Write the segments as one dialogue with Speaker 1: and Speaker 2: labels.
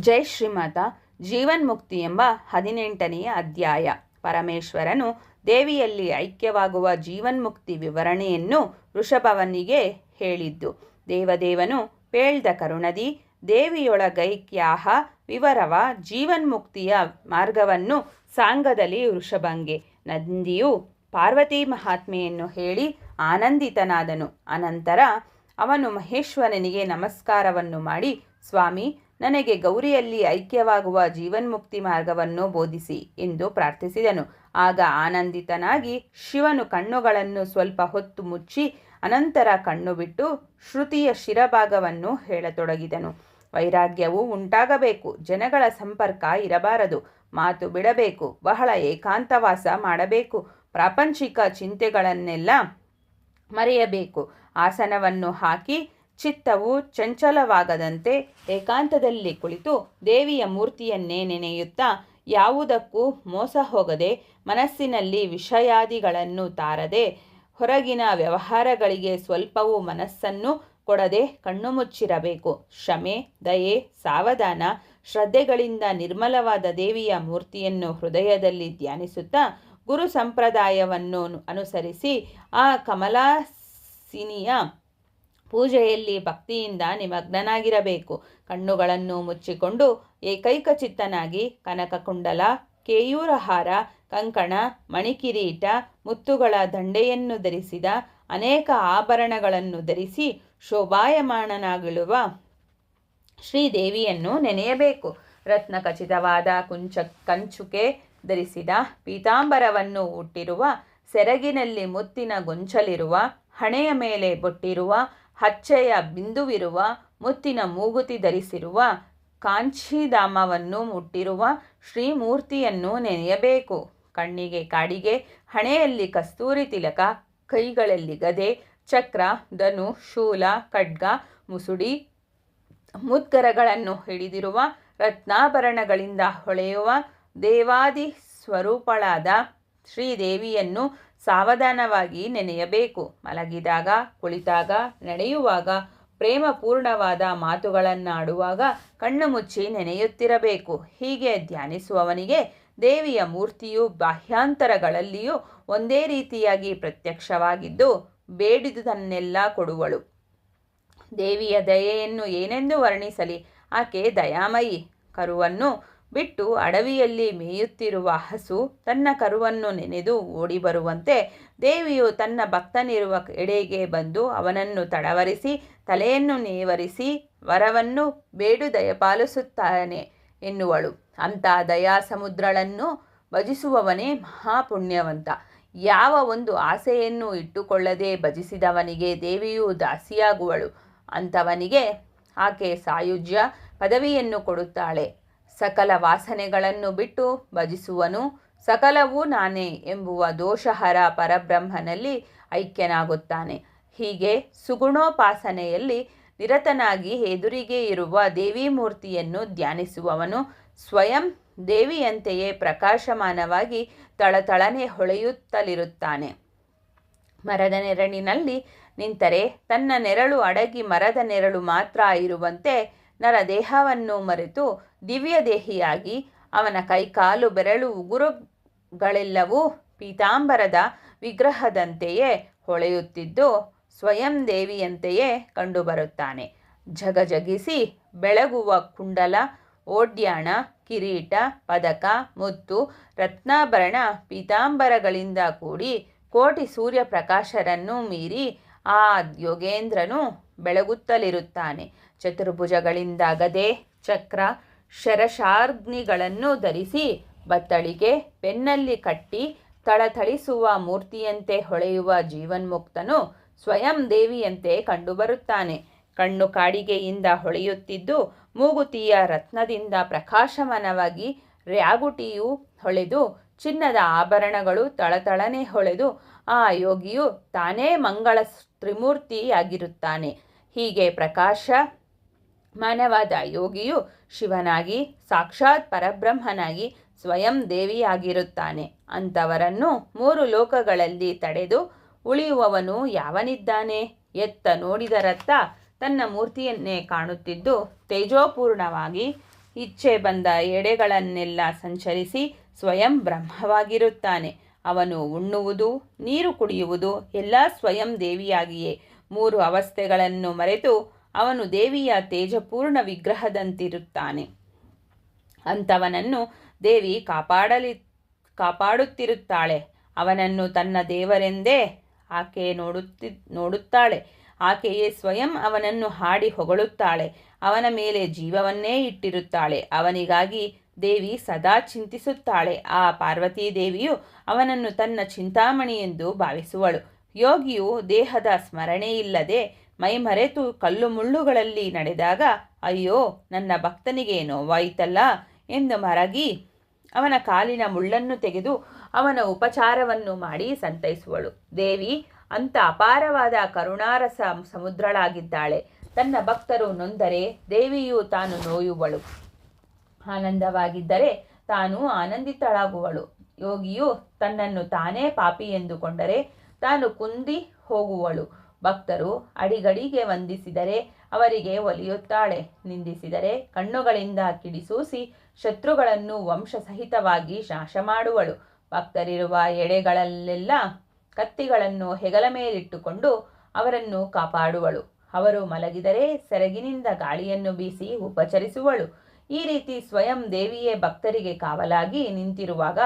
Speaker 1: ಜೈ ಶ್ರೀಮಾತ ಜೀವನ್ಮುಕ್ತಿ ಎಂಬ ಹದಿನೆಂಟನೆಯ ಅಧ್ಯಾಯ. ಪರಮೇಶ್ವರನು ದೇವಿಯಲ್ಲಿ ಐಕ್ಯವಾಗುವ ಜೀವನ್ಮುಕ್ತಿ ವಿವರಣೆಯನ್ನು ಋಷಭವನಿಗೆ ಹೇಳಿದ್ದು. ದೇವದೇವನು ಪೇಳ್ದ ಕರುಣದಿ ದೇವಿಯೊಳಗೈಕ್ಯಾಹ ವಿವರವ ಜೀವನ್ಮುಕ್ತಿಯ ಮಾರ್ಗವನ್ನು ಸಾಂಗದಲ್ಲಿ ವೃಷಭಂಗೆ ನಂದಿಯು ಪಾರ್ವತಿ ಮಹಾತ್ಮೆಯನ್ನು ಹೇಳಿ ಆನಂದಿತನಾದನು. ಅನಂತರ ಅವನು ಮಹೇಶ್ವರನಿಗೆ ನಮಸ್ಕಾರವನ್ನು ಮಾಡಿ, ಸ್ವಾಮಿ ನನಗೆ ಗೌರಿಯಲ್ಲಿ ಐಕ್ಯವಾಗುವ ಜೀವನ್ಮುಕ್ತಿ ಮಾರ್ಗವನ್ನು ಬೋಧಿಸಿ ಎಂದು ಪ್ರಾರ್ಥಿಸಿದನು. ಆಗ ಆನಂದಿತನಾಗಿ ಶಿವನು ಕಣ್ಣುಗಳನ್ನು ಸ್ವಲ್ಪ ಹೊತ್ತು ಮುಚ್ಚಿ ಅನಂತರ ಕಣ್ಣು ಬಿಟ್ಟು ಶ್ರುತಿಯ ಶಿರಭಾಗವನ್ನು ಹೇಳತೊಡಗಿದನು. ವೈರಾಗ್ಯವು ಉಂಟಾಗಬೇಕು, ಜನಗಳ ಸಂಪರ್ಕ ಇರಬಾರದು, ಮಾತು ಬಿಡಬೇಕು, ಬಹಳ ಏಕಾಂತವಾಸ ಮಾಡಬೇಕು, ಪ್ರಾಪಂಚಿಕ ಚಿಂತೆಗಳನ್ನೆಲ್ಲ ಮರೆಯಬೇಕು. ಆಸನವನ್ನು ಹಾಕಿ ಚಿತ್ತವು ಚಂಚಲವಾಗದಂತೆ ಏಕಾಂತದಲ್ಲಿ ಕುಳಿತು ದೇವಿಯ ಮೂರ್ತಿಯನ್ನೇ ನೆನೆಯುತ್ತಾ ಯಾವುದಕ್ಕೂ ಮೋಸ ಹೋಗದೆ ಮನಸ್ಸಿನಲ್ಲಿ ವಿಷಯಾದಿಗಳನ್ನು ತಾರದೆ ಹೊರಗಿನ ವ್ಯವಹಾರಗಳಿಗೆ ಸ್ವಲ್ಪವೂ ಮನಸ್ಸನ್ನು ಕೊಡದೆ ಕಣ್ಣು ಮುಚ್ಚಿರಬೇಕು ಶಮೆ ದಯೆ, ಸಾವಧಾನ, ಶ್ರದ್ಧೆಗಳಿಂದ ನಿರ್ಮಲವಾದ ದೇವಿಯ ಮೂರ್ತಿಯನ್ನು ಹೃದಯದಲ್ಲಿ ಧ್ಯಾನಿಸುತ್ತಾ ಗುರು ಸಂಪ್ರದಾಯವನ್ನು ಅನುಸರಿಸಿ ಆ ಕಮಲಾಸಿನಿಯ ಪೂಜೆಯಲ್ಲಿ ಭಕ್ತಿಯಿಂದ ನಿಮಗ್ನನಾಗಿರಬೇಕು. ಕಣ್ಣುಗಳನ್ನು ಮುಚ್ಚಿಕೊಂಡು ಏಕೈಕ ಚಿತ್ತನಾಗಿ ಕನಕಕುಂಡಲ ಕೇಯೂರಹಾರ, ಕಂಕಣ, ಮಣಿಕಿರೀಟ, ಮುತ್ತುಗಳ ದಂಡೆಯನ್ನು ಧರಿಸಿದ ಅನೇಕ ಆಭರಣಗಳನ್ನು ಧರಿಸಿ ಶೋಭಾಯಮಾನನಾಗಿಳುವ ಶ್ರೀದೇವಿಯನ್ನು ನೆನೆಯಬೇಕು. ರತ್ನ ಖಚಿತವಾದ ಕುಂಚ ಕಂಚುಕೆ ಧರಿಸಿದ ಪೀತಾಂಬರವನ್ನು ಹುಟ್ಟಿರುವ ಸೆರಗಿನಲ್ಲಿ ಮುತ್ತಿನ ಗೊಂಚಲಿರುವ ಹಣೆಯ ಮೇಲೆ ಬೊಟ್ಟಿರುವ ಹಚ್ಚೆಯ ಬಿಂದುವಿರುವ, ಮುತ್ತಿನ ಮೂಗುತಿ ಧರಿಸಿರುವ, ಕಾಂಚೀಧಾಮವನ್ನು ಮುಟ್ಟಿರುವ ಶ್ರೀಮೂರ್ತಿಯನ್ನು ನೆನೆಯಬೇಕು. ಕಣ್ಣಿಗೆ ಕಾಡಿಗೆ, ಹಣೆಯಲ್ಲಿ ಕಸ್ತೂರಿ ತಿಲಕ, ಕೈಗಳಲ್ಲಿ ಗದೆ, ಚಕ್ರ, ಧನು, ಶೂಲ, ಖಡ್ಗ, ಮುಸುಡಿ, ಮುದ್ಗರಗಳನ್ನು ಹಿಡಿದಿರುವ, ರತ್ನಾಭರಣಗಳಿಂದ ಹೊಳೆಯುವ ದೇವಾದಿ ಸ್ವರೂಪಳಾದ ಶ್ರೀದೇವಿಯನ್ನು ಸಾವಧಾನವಾಗಿ ನೆನೆಯಬೇಕು. ಮಲಗಿದಾಗ, ಕುಳಿತಾಗ, ನಡೆಯುವಾಗ, ಪ್ರೇಮಪೂರ್ಣವಾದ ಮಾತುಗಳನ್ನಾಡುವಾಗ ಕಣ್ಣು ಮುಚ್ಚಿ ನೆನೆಯುತ್ತಿರಬೇಕು. ಹೀಗೆ ಧ್ಯಾನಿಸುವವನಿಗೆ ದೇವಿಯ ಮೂರ್ತಿಯು ಬಾಹ್ಯಾಂತರಗಳಲ್ಲಿಯೂ ಒಂದೇ ರೀತಿಯಾಗಿ ಪ್ರತ್ಯಕ್ಷವಾಗಿದ್ದು ಬೇಡಿದುದನ್ನೆಲ್ಲ ಕೊಡುವಳು. ದೇವಿಯ ದಯೆಯನ್ನು ಏನೆಂದು ವರ್ಣಿಸಲಿ? ಆಕೆ ದಯಾಮಯಿ. ಕರುವನ್ನು ಬಿಟ್ಟು ಅಡವಿಯಲ್ಲಿ ಮೇಯುತ್ತಿರುವ ಹಸು ತನ್ನ ಕರುವನ್ನು ನೆನೆದು ಓಡಿ ಬರುವಂತೆ ದೇವಿಯು ತನ್ನ ಭಕ್ತನಿರುವ ಎಡೆಗೆ ಬಂದು ಅವನನ್ನು ತಡವರಿಸಿ, ತಲೆಯನ್ನು ನೇವರಿಸಿ, ವರವನ್ನು ಬೇಡು ದಯಪಾಲಿಸುತ್ತಾನೆ ಎನ್ನುವಳು. ಅಂಥ ದಯಾ ಸಮುದ್ರಳನ್ನು ಭಜಿಸುವವನೇ ಮಹಾಪುಣ್ಯವಂತ. ಯಾವ ಒಂದು ಆಸೆಯನ್ನು ಇಟ್ಟುಕೊಳ್ಳದೆ ಭಜಿಸಿದವನಿಗೆ ದೇವಿಯು ದಾಸಿಯಾಗುವಳು. ಅಂಥವನಿಗೆ ಆಕೆ ಸಾಯುಜ್ಯ ಪದವಿಯನ್ನು ಕೊಡುತ್ತಾಳೆ. ಸಕಲ ವಾಸನೆಗಳನ್ನು ಬಿಟ್ಟು ಭಜಿಸುವನು, ಸಕಲವೂ ನಾನೇ ಎಂಬುವ ದೋಷಹರ ಪರಬ್ರಹ್ಮನಲ್ಲಿ ಐಕ್ಯನಾಗುತ್ತಾನೆ. ಹೀಗೆ ಸುಗುಣೋಪಾಸನೆಯಲ್ಲಿ ನಿರತನಾಗಿ ಎದುರಿಗೆ ಇರುವ ದೇವಿ ಮೂರ್ತಿಯನ್ನು ಧ್ಯಾನಿಸುವವನು ಸ್ವಯಂ ದೇವಿಯಂತೆಯೇ ಪ್ರಕಾಶಮಾನವಾಗಿ ತಳತಳನೆ ಹೊಳೆಯುತ್ತಲಿರುತ್ತಾನೆ. ಮರದ ನೆರಳಿನಲ್ಲಿ ನಿಂತರೆ ತನ್ನ ನೆರಳು ಅಡಗಿ ಮರದ ನೆರಳು ಮಾತ್ರ ಇರುವಂತೆ ನರದೇಹವನ್ನು ಮರೆತು ದಿವ್ಯದೇಹಿಯಾಗಿ ಅವನ ಕೈಕಾಲು ಬೆರಳು ಉಗುರುಗಳೆಲ್ಲವೂ ಪೀತಾಂಬರದ ವಿಗ್ರಹದಂತೆಯೇ ಹೊಳೆಯುತ್ತಿದ್ದು ಸ್ವಯಂ ದೇವಿಯಂತೆಯೇ ಕಂಡುಬರುತ್ತಾನೆ. ಜಗಜಗಿಸಿ ಬೆಳಗುವ ಕುಂಡಲ, ಓಡ್ಯಾಣ, ಕಿರೀಟ, ಪದಕ, ಮುತ್ತು, ರತ್ನಾಭರಣ ಪೀತಾಂಬರಗಳಿಂದ ಕೂಡಿ ಕೋಟಿ ಸೂರ್ಯ ಪ್ರಕಾಶರನ್ನು ಮೀರಿ ಆ ಯೋಗೇಂದ್ರನು ಬೆಳಗುತ್ತಲಿರುತ್ತಾನೆ. ಚತುರ್ಭುಜಗಳಿಂದ ಗದೆ ಚಕ್ರ ಶರಶಾರ್ಗ್ನಿಗಳನ್ನು ಧರಿಸಿ ಬತ್ತಳಿಗೆ ಬೆನ್ನಲ್ಲಿ ಕಟ್ಟಿ ಥಳಥಳಿಸುವ ಮೂರ್ತಿಯಂತೆ ಹೊಳೆಯುವ ಜೀವನ್ಮುಕ್ತನು ಸ್ವಯಂ ದೇವಿಯಂತೆ ಕಂಡುಬರುತ್ತಾನೆ. ಕಣ್ಣು ಕಾಡಿಗೆಯಿಂದ ಹೊಳೆಯುತ್ತಿದ್ದು ಮೂಗುತಿಯ ರತ್ನದಿಂದ ಪ್ರಕಾಶಮಾನವಾಗಿ ರ್ಯಾಗುಟಿಯು ಹೊಳೆದು ಚಿನ್ನದ ಆಭರಣಗಳು ತಳತಳನೆ ಹೊಳೆದು ಆ ಯೋಗಿಯು ತಾನೇ ಮಂಗಳ ತ್ರಿಮೂರ್ತಿಯಾಗಿರುತ್ತಾನೆ. ಹೀಗೆ ಪ್ರಕಾಶ ಮಾನವಾದ ಯೋಗಿಯು ಶಿವನಾಗಿ, ಸಾಕ್ಷಾತ್ ಪರಬ್ರಹ್ಮನಾಗಿ ಸ್ವಯಂ ದೇವಿಯಾಗಿರುತ್ತಾನೆ. ಅಂಥವರನ್ನು ಮೂರು ಲೋಕಗಳಲ್ಲಿ ತಡೆದು ಉಳಿಯುವವನು ಯಾವನಿದ್ದಾನೆ? ಎತ್ತ ನೋಡಿದರತ್ತ ತನ್ನ ಮೂರ್ತಿಯನ್ನೇ ಕಾಣುತ್ತಿದ್ದು ತೇಜೋಪೂರ್ಣವಾಗಿ ಇಚ್ಛೆ ಬಂದ ಎಡೆಗಳನ್ನೆಲ್ಲ ಸಂಚರಿಸಿ ಸ್ವಯಂ ಬ್ರಹ್ಮವಾಗಿರುತ್ತಾನೆ. ಅವನು ಉಣ್ಣುವುದು, ನೀರು ಕುಡಿಯುವುದು ಎಲ್ಲ ಸ್ವಯಂ ದೇವಿಯಾಗಿಯೇ. ಮೂರು ಅವಸ್ಥೆಗಳನ್ನು ಮರೆತು ಅವನು ದೇವಿಯ ತೇಜಪೂರ್ಣ ವಿಗ್ರಹದಂತಿರುತ್ತಾನೆ. ಅಂಥವನನ್ನು ದೇವಿ ಕಾಪಾಡಲಿ, ಕಾಪಾಡುತ್ತಿರುತ್ತಾಳೆ. ಅವನನ್ನು ತನ್ನ ದೇವರೆಂದೇ ಆಕೆ ನೋಡುತ್ತಿ, ನೋಡುತ್ತಾಳೆ. ಆಕೆಯೇ ಸ್ವಯಂ ಅವನನ್ನು ಹಾಡಿ ಹೊಗಳುತ್ತಾಳೆ. ಅವನ ಮೇಲೆ ಜೀವವನ್ನೇ ಇಟ್ಟಿರುತ್ತಾಳೆ. ಅವನಿಗಾಗಿ ದೇವಿ ಸದಾ ಚಿಂತಿಸುತ್ತಾಳೆ. ಆ ಪಾರ್ವತೀ ದೇವಿಯು ಅವನನ್ನು ತನ್ನ ಚಿಂತಾಮಣಿ ಎಂದು ಭಾವಿಸುವಳು. ಯೋಗಿಯು ದೇಹದ ಸ್ಮರಣೆಯಿಲ್ಲದೆ ಮೈಮರೆತು ಕಲ್ಲು ಮುಳ್ಳುಗಳಲ್ಲಿ ನಡೆದಾಗ, ಅಯ್ಯೋ, ನನ್ನ ಭಕ್ತನಿಗೆ ನೋವಾಯಿತಲ್ಲ ಎಂದು ಮರಗಿ, ಅವನ ಕಾಲಿನ ಮುಳ್ಳನ್ನು ತೆಗೆದು ಅವನ ಉಪಚಾರವನ್ನು ಮಾಡಿ ಸಂತೈಸುವಳು. ದೇವಿ, ಅಂತ ಅಪಾರವಾದ ಕರುಣಾರಸ ಸಮುದ್ರಳಾಗಿದ್ದಾಳೆ. ತನ್ನ ಭಕ್ತರು ನೊಂದರೆ ದೇವಿಯು ತಾನು ನೋಯುವಳು. ಆನಂದವಾಗಿದ್ದರೆ ತಾನು ಆನಂದಿತಳಾಗುವಳು. ಯೋಗಿಯು ತನ್ನನ್ನು ತಾನೇ ಪಾಪಿ ಎಂದುಕೊಂಡರೆ ತಾನು ಕುಂದಿ ಹೋಗುವಳು. ಭಕ್ತರು ಅಡಿಗಡಿಗೆ ವಂದಿಸಿದರೆ ಅವರಿಗೆ ಒಲಿಯುತ್ತಾಳೆ. ನಿಂದಿಸಿದರೆ ಕಣ್ಣುಗಳಿಂದ ಕಿಡಿಸೂಸಿ ಶತ್ರುಗಳನ್ನು ವಂಶಸಹಿತವಾಗಿ ನಾಶ ಮಾಡುವಳು ಭಕ್ತರಿರುವ ಎಡೆಗಳಲ್ಲೆಲ್ಲ ಕತ್ತಿಗಳನ್ನು ಹೆಗಲ ಮೇಲಿಟ್ಟುಕೊಂಡು ಅವರನ್ನು ಕಾಪಾಡುವಳು. ಅವರು ಮಲಗಿದರೆ ಸೆರಗಿನಿಂದ ಗಾಳಿಯನ್ನು ಬೀಸಿ ಉಪಚರಿಸುವಳು. ಈ ರೀತಿ ಸ್ವಯಂ ದೇವಿಯೇ ಭಕ್ತರಿಗೆ ಕಾವಲಾಗಿ ನಿಂತಿರುವಾಗ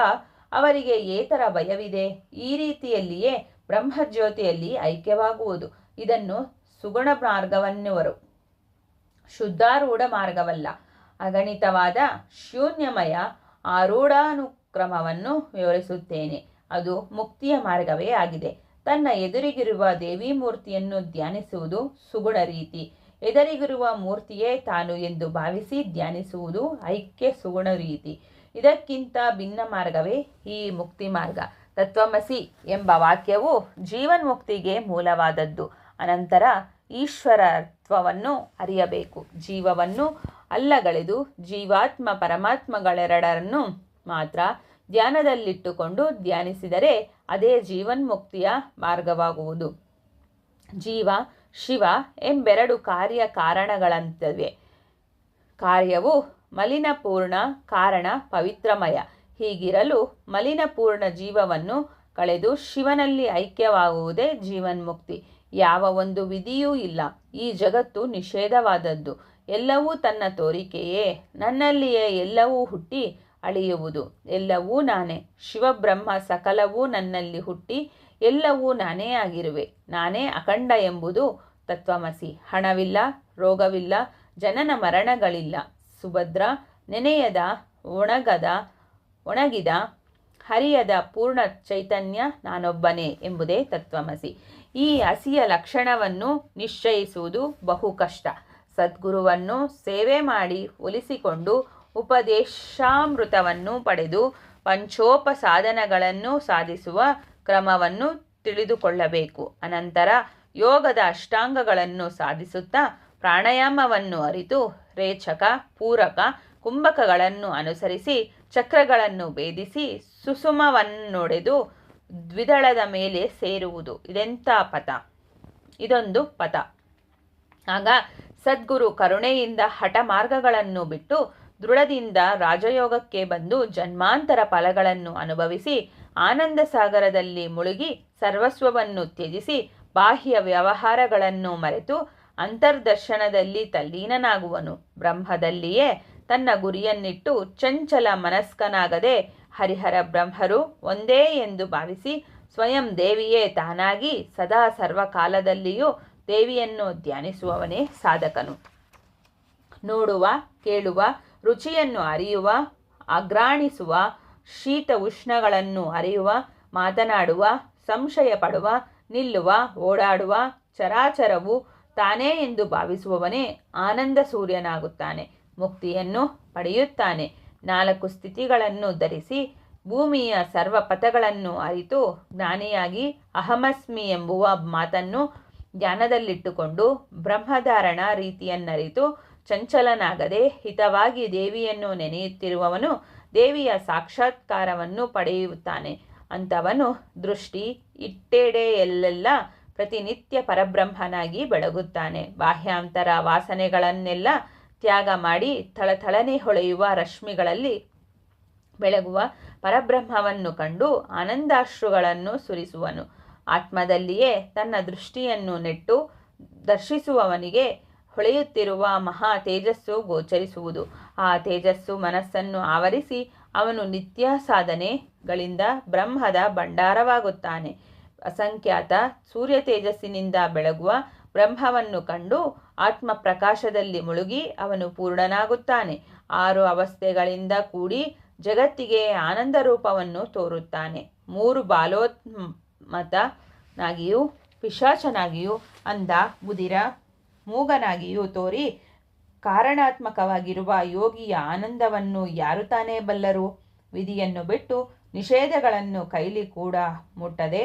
Speaker 1: ಅವರಿಗೆ ಏತರ ಭಯವಿದೆ. ಈ ರೀತಿಯಲ್ಲಿಯೇ ಬ್ರಹ್ಮಜ್ಯೋತಿಯಲ್ಲಿ ಐಕ್ಯವಾಗುವುದು. ಇದನ್ನು ಸುಗುಣ ಮಾರ್ಗವನ್ನುವರು ಶುದ್ಧಾರೂಢ ಮಾರ್ಗವಲ್ಲ ಅಗಣಿತವಾದ ಶೂನ್ಯಮಯ ಆರೂಢಾನುಕ್ರಮವನ್ನು ವಿವರಿಸುತ್ತೇನೆ. ಅದು ಮುಕ್ತಿಯ ಮಾರ್ಗವೇ ಆಗಿದೆ. ತನ್ನ ಎದುರಿಗಿರುವ ದೇವಿ ಮೂರ್ತಿಯನ್ನು ಧ್ಯಾನಿಸುವುದು ಸುಗುಣ ರೀತಿ. ಎದುರಿಗಿರುವ ಮೂರ್ತಿಯೇ ತಾನು ಎಂದು ಭಾವಿಸಿ ಧ್ಯಾನಿಸುವುದು ಐಕ್ಯ ಸುಗುಣ ರೀತಿ. ಇದಕ್ಕಿಂತ ಭಿನ್ನ ಮಾರ್ಗವೇ ಈ ಮುಕ್ತಿ ಮಾರ್ಗ. ತತ್ವಮಸಿ ಎಂಬ ವಾಕ್ಯವು ಜೀವನ್ಮುಕ್ತಿಗೆ ಮೂಲವಾದದ್ದು. ಅನಂತರ ಈಶ್ವರತ್ವವನ್ನು ಅರಿಯಬೇಕು. ಜೀವವನ್ನು ಅಲ್ಲಗಳೆದು ಜೀವಾತ್ಮ ಪರಮಾತ್ಮಗಳೆರಡರನ್ನು ಮಾತ್ರ ಧ್ಯಾನದಲ್ಲಿಟ್ಟುಕೊಂಡು ಧ್ಯಾನಿಸಿದರೆ ಅದೇ ಜೀವನ್ಮುಕ್ತಿಯ ಮಾರ್ಗವಾಗುವುದು. ಜೀವ, ಶಿವ ಎಂಬೆರಡು ಕಾರ್ಯ ಕಾರಣಗಳಂತವೆ. ಕಾರ್ಯವು ಮಲಿನಪೂರ್ಣ ಕಾರಣ ಪವಿತ್ರಮಯ. ಹೀಗಿರಲು ಮಲಿನಪೂರ್ಣ ಜೀವವನ್ನು ಕಳೆದು ಶಿವನಲ್ಲಿ ಐಕ್ಯವಾಗುವುದೇ ಜೀವನ್ಮುಕ್ತಿ. ಯಾವ ಒಂದು ವಿಧಿಯೂ ಇಲ್ಲ. ಈ ಜಗತ್ತು ನಿಷೇಧವಾದದ್ದು. ಎಲ್ಲವೂ ತನ್ನ ತೋರಿಕೆಯೇ. ನನ್ನಲ್ಲಿಯೇ ಎಲ್ಲವೂ ಹುಟ್ಟಿ ಅಳಿಯುವುದು. ಎಲ್ಲವೂ ನಾನೇ. ಶಿವಬ್ರಹ್ಮ ಸಕಲವೂ ನನ್ನಲ್ಲಿ ಹುಟ್ಟಿ ಎಲ್ಲವೂ ನಾನೇ ಆಗಿರುವೆ. ನಾನೇ ಅಖಂಡ ಎಂಬುದು ತತ್ವಮಸಿ. ಹಣವಿಲ್ಲ, ರೋಗವಿಲ್ಲ, ಜನನ ಮರಣಗಳಿಲ್ಲ. ಸುಭದ್ರ ನೆನೆಯದ, ಒಣಗದ ಒಣಗಿದ ಹರಿಯದ ಪೂರ್ಣ ಚೈತನ್ಯ ನಾನೊಬ್ಬನೇ ಎಂಬುದೇ ತತ್ವಮಸಿ. ಈ ಹಸಿಯ ಲಕ್ಷಣವನ್ನು ನಿಶ್ಚಯಿಸುವುದು ಬಹು ಕಷ್ಟ. ಸದ್ಗುರುವನ್ನು ಸೇವೆ ಮಾಡಿ ಒಲಿಸಿಕೊಂಡು ಉಪದೇಶಾಮೃತವನ್ನು ಪಡೆದು ಪಂಚೋಪ ಸಾಧನಗಳನ್ನು ಸಾಧಿಸುವ ಕ್ರಮವನ್ನು ತಿಳಿದುಕೊಳ್ಳಬೇಕು. ಅನಂತರ ಯೋಗದ ಅಷ್ಟಾಂಗಗಳನ್ನು ಸಾಧಿಸುತ್ತಾ ಪ್ರಾಣಾಯಾಮವನ್ನು ಅರಿತು ರೇಚಕ, ಪೂರಕ ಕುಂಭಕಗಳನ್ನು ಅನುಸರಿಸಿ, ಚಕ್ರಗಳನ್ನು ಭೇದಿಸಿ ಸುಸುಮವನ್ನೊಡೆದು ದ್ವಿದಳದ ಮೇಲೆ ಸೇರುವುದು. ಇದೆಂಥ ಪಥ? ಇದೊಂದು ಪಥ. ಆಗ ಸದ್ಗುರು ಕರುಣೆಯಿಂದ ಹಠ ಮಾರ್ಗಗಳನ್ನು ಬಿಟ್ಟು ದೃಢದಿಂದ ರಾಜಯೋಗಕ್ಕೆ ಬಂದು ಜನ್ಮಾಂತರ ಫಲಗಳನ್ನು ಅನುಭವಿಸಿ ಆನಂದ ಸಾಗರದಲ್ಲಿ ಮುಳುಗಿ ಸರ್ವಸ್ವವನ್ನು ತ್ಯಜಿಸಿ, ಬಾಹ್ಯ ವ್ಯವಹಾರಗಳನ್ನು ಮರೆತು ಅಂತರ್ದರ್ಶನದಲ್ಲಿ ತಲ್ಲೀನನಾಗುವನು. ಬ್ರಹ್ಮದಲ್ಲಿಯೇ ತನ್ನ ಗುರಿಯನ್ನಿಟ್ಟು ಚಂಚಲ ಮನಸ್ಕನಾಗದೆ ಹರಿಹರ ಬ್ರಹ್ಮರು ಒಂದೇ ಎಂದು ಭಾವಿಸಿ ಸ್ವಯಂ ದೇವಿಯೇ ತಾನಾಗಿ ಸದಾ ಸರ್ವಕಾಲದಲ್ಲಿಯೂ ದೇವಿಯನ್ನು ಧ್ಯಾನಿಸುವವನೇ ಸಾಧಕನು. ನೋಡುವ, ಕೇಳುವ, ರುಚಿಯನ್ನು ಅರಿಯುವ, ಅಗ್ರಾಣಿಸುವ, ಶೀತ ಉಷ್ಣಗಳನ್ನು ಅರಿಯುವ, ಮಾತನಾಡುವ ಸಂಶಯ ಪಡುವ ನಿಲ್ಲುವ, ಓಡಾಡುವ, ಚರಾಚರವು ತಾನೇ ಎಂದು ಭಾವಿಸುವವನೇ ಆನಂದ ಸೂರ್ಯನಾಗುತ್ತಾನೆ. ಮುಕ್ತಿಯನ್ನು ಪಡೆಯುತ್ತಾನೆ. ನಾಲ್ಕು ಸ್ಥಿತಿಗಳನ್ನು ಧರಿಸಿ ಭೂಮಿಯ ಸರ್ವ ಪಥಗಳನ್ನು ಅರಿತು ಜ್ಞಾನಿಯಾಗಿ ಅಹಮಸ್ಮಿ ಎಂಬುವ ಮಾತನ್ನು ಧ್ಯಾನದಲ್ಲಿಟ್ಟುಕೊಂಡು ಬ್ರಹ್ಮಧಾರಣ ರೀತಿಯನ್ನರಿತು ಚಂಚಲನಾಗದೆ ಹಿತವಾಗಿ ದೇವಿಯನ್ನು ನೆನೆಯುತ್ತಿರುವವನು ದೇವಿಯ ಸಾಕ್ಷಾತ್ಕಾರವನ್ನು ಪಡೆಯುತ್ತಾನೆ. ಅಂಥವನು ದೃಷ್ಟಿ ಇಟ್ಟೆಡೆಯಲ್ಲೆಲ್ಲ ಪ್ರತಿನಿತ್ಯ ಪರಬ್ರಹ್ಮನಾಗಿ ಬೆಳಗುತ್ತಾನೆ. ಬಾಹ್ಯಾಂತರ ವಾಸನೆಗಳನ್ನೆಲ್ಲ ತ್ಯಾಗ ಮಾಡಿ ಥಳಥಳನೆ ಹೊಳೆಯುವ ರಶ್ಮಿಗಳಲ್ಲಿ ಬೆಳಗುವ ಪರಬ್ರಹ್ಮವನ್ನು ಕಂಡು ಆನಂದಾಶ್ರುಗಳನ್ನು ಸುರಿಸುವನು. ಆತ್ಮದಲ್ಲಿಯೇ ತನ್ನ ದೃಷ್ಟಿಯನ್ನು ನೆಟ್ಟು ದರ್ಶಿಸುವವನಿಗೆ ಹೊಳೆಯುತ್ತಿರುವ ಮಹಾ ತೇಜಸ್ಸು ಗೋಚರಿಸುವುದು. ಆ ತೇಜಸ್ಸು ಮನಸ್ಸನ್ನು ಆವರಿಸಿ ಅವನು ನಿತ್ಯ ಸಾಧನೆಗಳಿಂದ ಬ್ರಹ್ಮದ ಭಂಡಾರವಾಗುತ್ತಾನೆ. ಅಸಂಖ್ಯಾತ ಸೂರ್ಯ ತೇಜಸ್ಸಿನಿಂದ ಬೆಳಗುವ ಬ್ರಹ್ಮವನ್ನು ಕಂಡು ಆತ್ಮ ಪ್ರಕಾಶದಲ್ಲಿ ಮುಳುಗಿ ಅವನು ಪೂರ್ಣನಾಗುತ್ತಾನೆ. ಆರು ಅವಸ್ಥೆಗಳಿಂದ ಕೂಡಿ ಜಗತ್ತಿಗೆ ಆನಂದ ರೂಪವನ್ನು ತೋರುತ್ತಾನೆ. ಮೂರು ಬಾಲೋತ್ಮತನಾಗಿಯೂ ಪಿಶಾಚನಾಗಿಯೂ ಅಂದ ಮುದಿರ ಮೂಗನಾಗಿಯೂ ತೋರಿ, ಕಾರಣಾತ್ಮಕವಾಗಿರುವ ಯೋಗಿಯ ಆನಂದವನ್ನು ಯಾರು ತಾನೇ ಬಲ್ಲರು? ವಿಧಿಯನ್ನು ಬಿಟ್ಟು ನಿಷೇಧಗಳನ್ನು ಕೈಲಿ ಕೂಡ ಮುಟ್ಟದೆ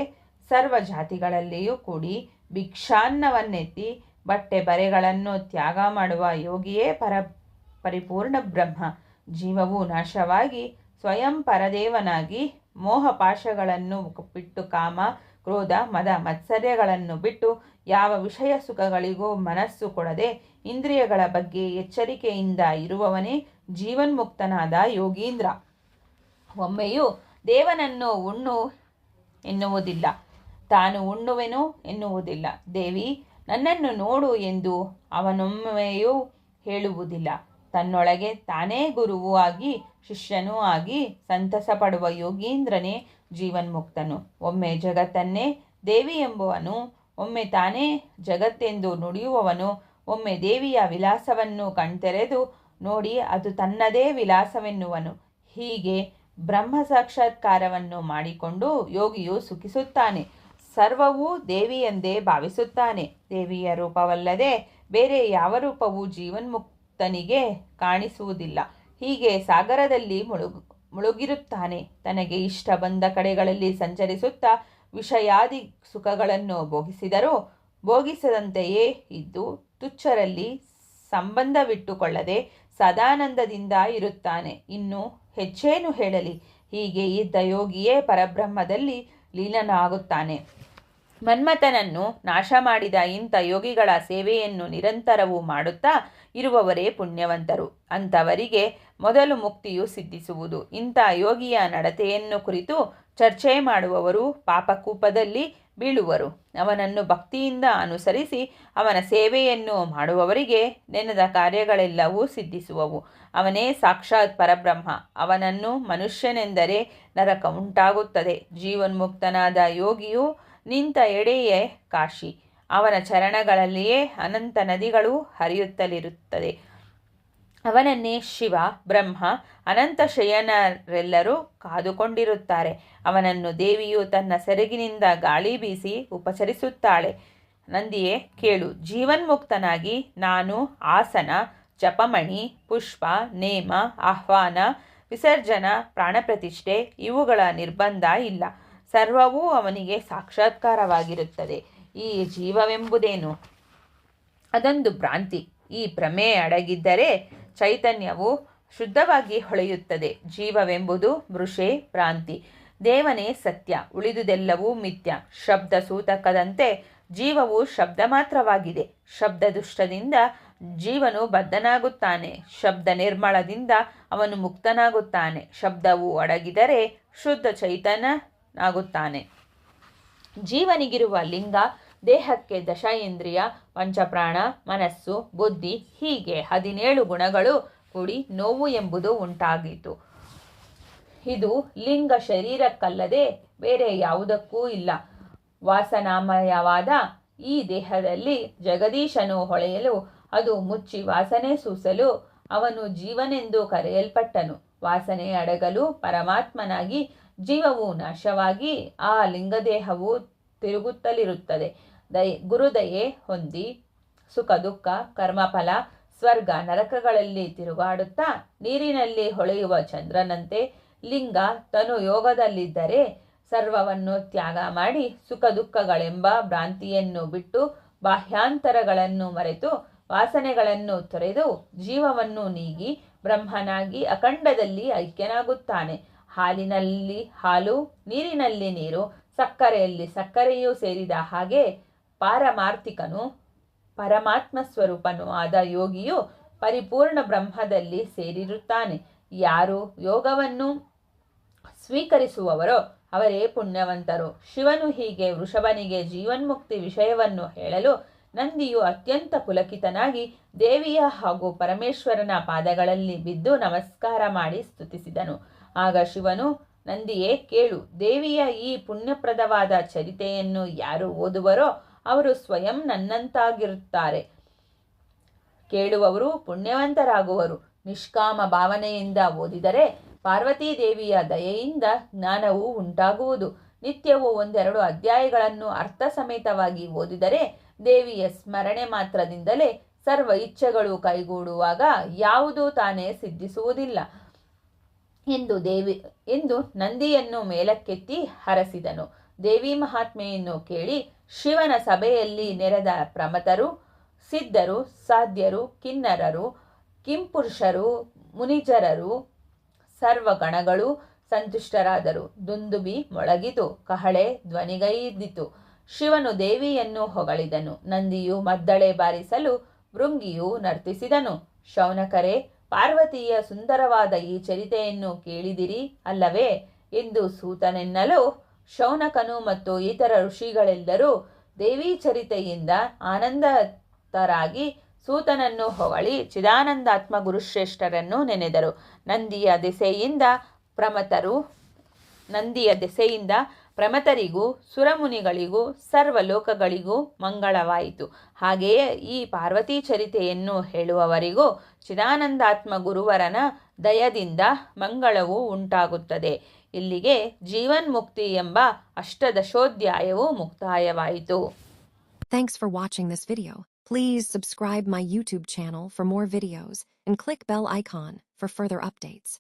Speaker 1: ಸರ್ವ ಜಾತಿಗಳಲ್ಲಿಯೂ ಕೂಡಿ ಭಿಕ್ಷಾನ್ನವನ್ನೆತ್ತಿ ಬಟ್ಟೆ ಬರೆಗಳನ್ನು ತ್ಯಾಗ ಮಾಡುವ ಯೋಗಿಯೇ ಪರ ಪರಿಪೂರ್ಣ ಬ್ರಹ್ಮ. ಜೀವವು ನಾಶವಾಗಿ ಸ್ವಯಂ ಪರದೇವನಾಗಿ ಮೋಹ ಪಾಶಗಳನ್ನು ಬಿಟ್ಟು ಕಾಮ, ಕ್ರೋಧ, ಮದ, ಮತ್ಸರ್ಯಗಳನ್ನು ಬಿಟ್ಟು ಯಾವ ವಿಷಯ ಸುಖಗಳಿಗೂ ಮನಸ್ಸು ಕೊಡದೆ ಇಂದ್ರಿಯಗಳ ಬಗ್ಗೆ ಎಚ್ಚರಿಕೆಯಿಂದ ಇರುವವನೇ ಜೀವನ್ಮುಕ್ತನಾದ ಯೋಗೀಂದ್ರ. ಒಮ್ಮೆಯೂ ದೇವನನ್ನು ಉಣ್ಣು ಎನ್ನುವುದಿಲ್ಲ. ತಾನು ಉಣ್ಣುವೆನು ಎನ್ನುವುದಿಲ್ಲ. ದೇವಿ ನನ್ನನ್ನು ನೋಡು ಎಂದು ಅವನೊಮ್ಮೆಯೂ ಹೇಳುವುದಿಲ್ಲ. ತನ್ನೊಳಗೆ ತಾನೇ ಗುರುವೂ ಆಗಿ, ಶಿಷ್ಯನೂ ಆಗಿ ಸಂತಸ ಪಡುವ ಯೋಗೀಂದ್ರನೇ ಜೀವನ್ಮುಕ್ತನು. ಒಮ್ಮೆ ಜಗತ್ತನ್ನೇ ದೇವಿ ಎಂಬುವನು, ಒಮ್ಮೆ ತಾನೇ ಜಗತ್ತೆಂದು ನುಡಿಯುವವನು, ಒಮ್ಮೆ ದೇವಿಯ ವಿಲಾಸವನ್ನು ಕಣ್ತೆರೆದು ನೋಡಿ ಅದು ತನ್ನದೇ ವಿಲಾಸವೆನ್ನುವನು. ಹೀಗೆ ಬ್ರಹ್ಮ ಸಾಕ್ಷಾತ್ಕಾರವನ್ನು ಮಾಡಿಕೊಂಡು ಯೋಗಿಯು ಸುಖಿಸುತ್ತಾನೆ. ಸರ್ವವೂ ದೇವಿಯೆಂದೇ ಭಾವಿಸುತ್ತಾನೆ. ದೇವಿಯ ರೂಪವಲ್ಲದೆ ಬೇರೆ ಯಾವ ರೂಪವೂ ಜೀವನ್ಮುಕ್ತನಿಗೆ ಕಾಣಿಸುವುದಿಲ್ಲ. ಹೀಗೆ ಸಾಗರದಲ್ಲಿ ಮುಳುಗು, ಮುಳುಗಿರುತ್ತಾನೆ. ತನಗೆ ಇಷ್ಟ ಬಂದ ಕಡೆಗಳಲ್ಲಿ ಸಂಚರಿಸುತ್ತಾ ವಿಷಯಾದಿ ಸುಖಗಳನ್ನು ಭೋಗಿಸಿದರೂ ಭೋಗಿಸದಂತೆಯೇ ಇದ್ದು ತುಚ್ಛರಲ್ಲಿ ಸಂಬಂಧವಿಟ್ಟುಕೊಳ್ಳದೆ ಸದಾನಂದದಿಂದ ಇರುತ್ತಾನೆ. ಇನ್ನು ಹೆಚ್ಚೇನು ಹೇಳಲಿ? ಹೀಗೆ ಇದ್ದ ಯೋಗಿಯೇ ಪರಬ್ರಹ್ಮದಲ್ಲಿ ಲೀನನಾಗುತ್ತಾನೆ. ಮನ್ಮಥನನ್ನು ನಾಶ ಮಾಡಿದ ಇಂಥ ಯೋಗಿಗಳ ಸೇವೆಯನ್ನು ನಿರಂತರವೂ ಮಾಡುತ್ತಾ ಇರುವವರೇ ಪುಣ್ಯವಂತರು. ಅಂಥವರಿಗೆ ಮೊದಲು ಮುಕ್ತಿಯು ಸಿದ್ಧಿಸುವುದು. ಇಂಥ ಯೋಗಿಯ ನಡತೆಯನ್ನು ಕುರಿತು ಚರ್ಚೆ ಮಾಡುವವರು ಪಾಪಕೂಪದಲ್ಲಿ ಬೀಳುವರು. ಅವನನ್ನು ಭಕ್ತಿಯಿಂದ ಅನುಸರಿಸಿ ಅವನ ಸೇವೆಯನ್ನು ಮಾಡುವವರಿಗೆ ನೆನೆದ ಕಾರ್ಯಗಳೆಲ್ಲವೂ ಸಿದ್ಧಿಸುವವು. ಅವನೇ ಸಾಕ್ಷಾತ್ ಪರಬ್ರಹ್ಮ. ಅವನನ್ನು ಮನುಷ್ಯನೆಂದರೆ ನರಕ ಉಂಟಾಗುತ್ತದೆ. ಜೀವನ್ಮುಕ್ತನಾದ ಯೋಗಿಯು ನಿಂತ ಎಡೆಯೇ ಕಾಶಿ. ಅವನ ಚರಣಗಳಲ್ಲಿಯೇ ಅನಂತ ನದಿಗಳು ಹರಿಯುತ್ತಲಿರುತ್ತದೆ. ಅವನನ್ನೇ ಶಿವ, ಬ್ರಹ್ಮ, ಅನಂತ ಶಯನರೆಲ್ಲರೂ ಕಾದುಕೊಂಡಿರುತ್ತಾರೆ. ಅವನನ್ನು ದೇವಿಯು ತನ್ನ ಸೆರಗಿನಿಂದ ಗಾಳಿ ಬೀಸಿ ಉಪಚರಿಸುತ್ತಾಳೆ. ನಂದಿಯೇ ಕೇಳು, ಜೀವನ್ಮುಕ್ತನಾಗಿ ನಾನು ಆಸನ, ಜಪಮಣಿ, ಪುಷ್ಪ, ನೇಮ, ಆಹ್ವಾನ, ವಿಸರ್ಜನ, ಪ್ರಾಣಪ್ರತಿಷ್ಠೆ ಇವುಗಳ ನಿರ್ಬಂಧ ಇಲ್ಲ. ಸರ್ವವೂ ಅವನಿಗೆ ಸಾಕ್ಷಾತ್ಕಾರವಾಗಿರುತ್ತದೆ. ಈ ಜೀವವೆಂಬುದೇನು? ಅದೊಂದು ಭ್ರಾಂತಿ. ಈ ಭ್ರಮೆ ಅಡಗಿದ್ದರೆ ಚೈತನ್ಯವು ಶುದ್ಧವಾಗಿ ಹೊಳೆಯುತ್ತದೆ. ಜೀವವೆಂಬುದು ಮೃಷೆ ಭ್ರಾಂತಿ. ದೇವನೇ ಸತ್ಯ, ಉಳಿದುದೆಲ್ಲವೂ ಮಿಥ್ಯ. ಶಬ್ದ ಸೂತಕದಂತೆ ಜೀವವು ಶಬ್ದ ಮಾತ್ರವಾಗಿದೆ. ಶಬ್ದ ದುಷ್ಟದಿಂದ ಜೀವನು ಬದ್ಧನಾಗುತ್ತಾನೆ. ಶಬ್ದ ನಿರ್ಮಳದಿಂದ ಅವನು ಮುಕ್ತನಾಗುತ್ತಾನೆ. ಶಬ್ದವು ಅಡಗಿದರೆ ಶುದ್ಧ ಚೈತನ್ಯನಾಗುತ್ತಾನೆ ಜೀವನಿಗಿರುವ ಲಿಂಗ, ದೇಹಕ್ಕೆ ದಶ ಪಂಚಪ್ರಾಣ, ಮನಸ್ಸು, ಬುದ್ಧಿ, ಹೀಗೆ ಹದಿನೇಳು ಗುಣಗಳು ಕೂಡಿ ನೋವು ಎಂಬುದು ಉಂಟಾಗಿತು. ಇದು ಲಿಂಗ ಶರೀರಕ್ಕಲ್ಲದೆ ಬೇರೆ ಯಾವುದಕ್ಕೂ ಇಲ್ಲ. ವಾಸನಾಮಯವಾದ ಈ ದೇಹದಲ್ಲಿ ಜಗದೀಶನು ಹೊಳೆಯಲು, ಅದು ಮುಚ್ಚಿ ವಾಸನೆ ಸೂಸಲು ಅವನು ಜೀವನೆಂದು ಕರೆಯಲ್ಪಟ್ಟನು. ವಾಸನೆ ಅಡಗಲು ಪರಮಾತ್ಮನಾಗಿ ಜೀವವು ನಾಶವಾಗಿ ಆ ಲಿಂಗದೇಹವು ತಿರುಗುತ್ತಲಿರುತ್ತದೆ. ದಯ, ಗುರುದಯೆ ಹೊಂದಿ ಸುಖ, ದುಃಖ, ಕರ್ಮಫಲ, ಸ್ವರ್ಗ, ನರಕಗಳಲ್ಲಿ ತಿರುಗಾಡುತ್ತಾ ನೀರಿನಲ್ಲಿ ಹೊಳೆಯುವ ಚಂದ್ರನಂತೆ ಲಿಂಗ ತನು ಯೋಗದಲ್ಲಿದ್ದರೆ ಸರ್ವವನ್ನು ತ್ಯಾಗ ಮಾಡಿ ಸುಖ, ದುಃಖಗಳೆಂಬ ಭ್ರಾಂತಿಯನ್ನು ಬಿಟ್ಟು ಬಾಹ್ಯಾಂತರಗಳನ್ನು ಮರೆತು ವಾಸನೆಗಳನ್ನು ತೊರೆದು ಜೀವವನ್ನು ನೀಗಿ ಬ್ರಹ್ಮನಾಗಿ ಅಖಂಡದಲ್ಲಿ ಐಕ್ಯನಾಗುತ್ತಾನೆ. ಹಾಲಿನಲ್ಲಿ ಹಾಲು, ನೀರಿನಲ್ಲಿ ನೀರು, ಸಕ್ಕರೆಯಲ್ಲಿ ಸಕ್ಕರೆಯೂ ಸೇರಿದ ಹಾಗೆ ಪಾರಮಾರ್ಥಿಕನು, ಪರಮಾತ್ಮ ಸ್ವರೂಪನೂ ಆದ ಯೋಗಿಯು ಪರಿಪೂರ್ಣ ಬ್ರಹ್ಮದಲ್ಲಿ ಸೇರಿರುತ್ತಾನೆ. ಯಾರು ಯೋಗವನ್ನು ಸ್ವೀಕರಿಸುವವರೋ ಅವರೇ ಪುಣ್ಯವಂತರು. ಶಿವನು ಹೀಗೆ ವೃಷಭನಿಗೆ ಜೀವನ್ಮುಕ್ತಿ ವಿಷಯವನ್ನು ಹೇಳಲು ನಂದಿಯು ಅತ್ಯಂತ ಪುಲಕಿತನಾಗಿ ದೇವಿಯ ಹಾಗೂ ಪರಮೇಶ್ವರನ ಪಾದಗಳಲ್ಲಿ ಬಿದ್ದು ನಮಸ್ಕಾರ ಮಾಡಿ ಸ್ತುತಿಸಿದನು. ಆಗ ಶಿವನು, ನಂದಿಯೇ, ಕೇಳು. ದೇವಿಯ ಈ ಪುಣ್ಯಪ್ರದವಾದ ಚರಿತೆಯನ್ನು ಯಾರು ಓದುವರೋ ಅವರು ಸ್ವಯಂ ನನ್ನಂತಾಗಿರುತ್ತಾರೆ. ಕೇಳುವವರು ಪುಣ್ಯವಂತರಾಗುವರು. ನಿಷ್ಕಾಮ ಭಾವನೆಯಿಂದ ಓದಿದರೆ ಪಾರ್ವತೀ ದೇವಿಯ ದಯೆಯಿಂದ ಜ್ಞಾನವು ಉಂಟಾಗುವುದು. ನಿತ್ಯವೂ ಒಂದೆರಡು ಅಧ್ಯಾಯಗಳನ್ನು ಅರ್ಥ ಸಮೇತವಾಗಿ ಓದಿದರೆ ದೇವಿಯ ಸ್ಮರಣೆ ಮಾತ್ರದಿಂದಲೇ ಸರ್ವ ಇಚ್ಛೆಗಳು ಕೈಗೂಡುವಾಗ ಯಾವುದೂ ತಾನೇ ಸಿದ್ಧಿಸುವುದಿಲ್ಲ. ಎಂದು ದೇವಿ, ಎಂದು ನಂದಿಯನ್ನು ಮೇಲಕ್ಕೆತ್ತಿ ಹರಸಿದನು. ದೇವಿ ಮಹಾತ್ಮೆಯನ್ನು ಕೇಳಿ ಶಿವನ ಸಭೆಯಲ್ಲಿ ನೆರೆದ ಪ್ರಮತರು, ಸಿದ್ಧರು, ಸಾಧ್ಯರು, ಕಿನ್ನರರು, ಕಿಂಪುರುಷರು, ಮುನಿಜರರು, ಸರ್ವಗಣಗಳು ಸಂತುಷ್ಟರಾದರು. ದುಂದುಬಿ ಮೊಳಗಿತು, ಕಹಳೆ ಧ್ವನಿಗೈದಿತು. ಶಿವನು ದೇವಿಯನ್ನು ಹೊಗಳಿದನು. ನಂದಿಯು ಮದ್ದಳೆ ಬಾರಿಸಲು ಭೃಂಗಿಯು ನರ್ತಿಸಿದನು. ಶೌನಕರೇ ಪಾರ್ವತಿಯ ಸುಂದರವಾದ ಈ ಚರಿತೆಯನ್ನು ಕೇಳಿದಿರಿ ಅಲ್ಲವೇ? ಎಂದು ಸೂತನೆನ್ನಲು ಶೌನಕನು ಮತ್ತು ಇತರ ಋಷಿಗಳೆಲ್ಲರೂ ದೇವಿ ಚರಿತೆಯಿಂದ ಆನಂದತರಾಗಿ ಸೂತನನ್ನು ಹೊಗಳಿ ಚಿದಾನಂದಾತ್ಮ ಗುರುಶ್ರೇಷ್ಠರನ್ನು ನೆನೆದರು. ನಂದಿಯ ದೆಸೆಯಿಂದ ಪ್ರಮತರು ನಂದಿಯ ದೆಸೆಯಿಂದ ಪ್ರಮತರಿಗೂ, ಸುರಮುನಿಗಳಿಗೂ, ಸರ್ವಲೋಕಗಳಿಗೂ ಮಂಗಳವಾಯಿತು. ಹಾಗೆಯೇ ಈ ಪಾರ್ವತಿ ಚರಿತೆಯನ್ನು ಹೇಳುವವರಿಗೂ ಚಿದಾನಂದಾತ್ಮ ಗುರುವರನ ದಯದಿಂದ ಮಂಗಳವು ಉಂಟಾಗುತ್ತದೆ. ಇಲ್ಲಿಗೆ ಜೀವನ್ಮುಕ್ತಿ ಎಂಬ ಅಷ್ಟದಶೋಧ್ಯಾಯವು ಮುಕ್ತಾಯವಾಯಿತು.
Speaker 2: Thanks for watching this video Please subscribe my YouTube channel for more videos and click bell icon for further updates.